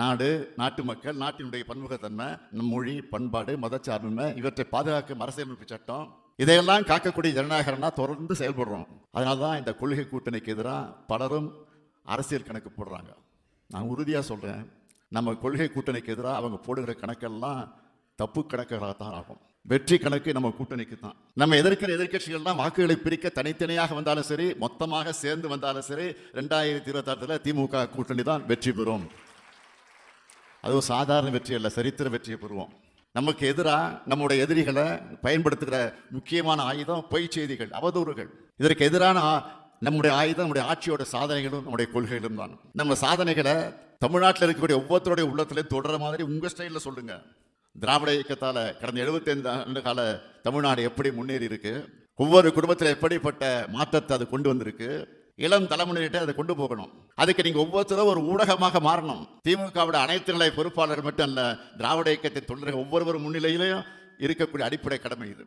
நாடு நாட்டு மக்கள் நாட்டினுடைய பன்முகத்தன்மை நம் மொழி பண்பாடு மதச்சார்பின்மை இவற்றை பாதுகாக்கும் அரசியலமைப்பு சட்டம் இதையெல்லாம் காக்கக்கூடிய ஜனநாயகம்னா தொடர்ந்து செயல்படுறோம். அதனால தான் இந்த கொள்கை கூட்டணிக்கு எதிராக பலரும் அரசியல் கணக்கு போடுறாங்க. நான் உறுதியாக சொல்கிறேன் நம்ம கொள்கை கூட்டணிக்கு எதிராக அவங்க போடுகிற கணக்கெல்லாம் தப்பு கணக்குகளாக தான் ஆகும். வெற்றி கணக்கு நம்ம கூட்டணிக்கு தான். நம்ம எதிர்க்கிற எதிர்க்கட்சிகள்லாம் வாக்குகளை பிரிக்க தனித்தனியாக வந்தாலும் சரி மொத்தமாக சேர்ந்து வந்தாலும் சரி ரெண்டாயிரத்தி இருபத்தாறுல திமுக கூட்டணி தான் வெற்றி பெறும். அதுவும் சாதாரண வெற்றி அல்ல சரித்திர வெற்றியை பெறுவோம். நமக்கு எதிராக நம்முடைய எதிரிகளை பயன்படுத்துகிற முக்கியமான ஆயுதம் பொய் செய்திகள் அவதூறுகள். இதற்கு எதிரான நம்முடைய ஆயுதம் நம்முடைய ஆட்சியோட சாதனைகளும் நம்முடைய கொள்கைகளும் தான். நம்ம சாதனைகளை தமிழ்நாட்டில் இருக்கக்கூடிய ஒவ்வொருத்தருடைய உள்ளத்திலையும் தொடர மாதிரி உங்கள் ஸ்டைலில் சொல்லுங்கள் திராவிட இயக்கத்தால் கடந்த 75 ஆண்டு கால தமிழ்நாடு எப்படி முன்னேறி இருக்கு? ஒவ்வொரு குடும்பத்தில் எப்படிப்பட்ட மாற்றத்தை அது கொண்டு வந்திருக்கு? இளம் தலைமுறையிட்ட அதை கொண்டு போகணும். அதுக்கு நீங்க ஒவ்வொருத்தரும் ஒரு ஊடகமாக மாறணும். திமுகவோட அனைத்து நிலை பொறுப்பாளர்கள் மட்டும் அல்ல திராவிட இயக்கத்தின் தொண்டர்கள் ஒவ்வொருவரும் முன்னிலையிலையும் இருக்கக்கூடிய அடிப்படை கடமை இது.